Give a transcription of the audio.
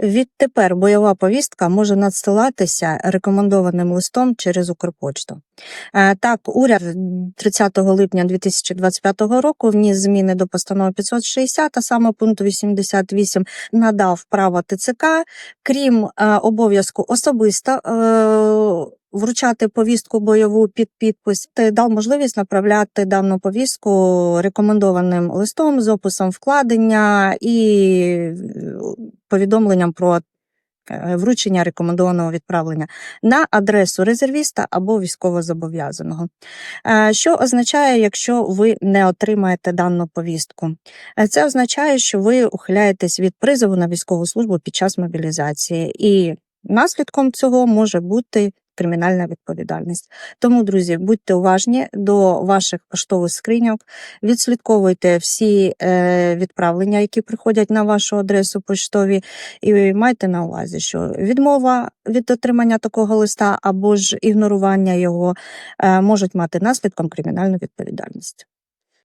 Відтепер бойова повістка може надсилатися рекомендованим листом через Укрпочту. Е, Так, уряд 30 липня 2025 року вніс зміни до постанови 560, а саме пункту 88 надав право ТЦК, крім е, обов'язку особисто е, вручати повістку бойову під підпис, та дав можливість направляти дану повістку рекомендованим листом з описом вкладення і е, повідомленням про е, вручення рекомендованого відправлення на адресу резервіста або військовозобов'язаного. Е, Що означає, якщо ви не отримаєте дану повістку? Це означає, що ви ухиляєтесь від призову на військову службу під час мобілізації, і наслідком цього може бути кримінальна відповідальність. Тому, друзі, будьте уважні до ваших поштових скриньок, відслідковуйте всі е, відправлення, які приходять на вашу адресу поштові, і майте на увазі, що відмова від отримання такого листа або ж ігнорування його е, можуть мати наслідком кримінальну відповідальність.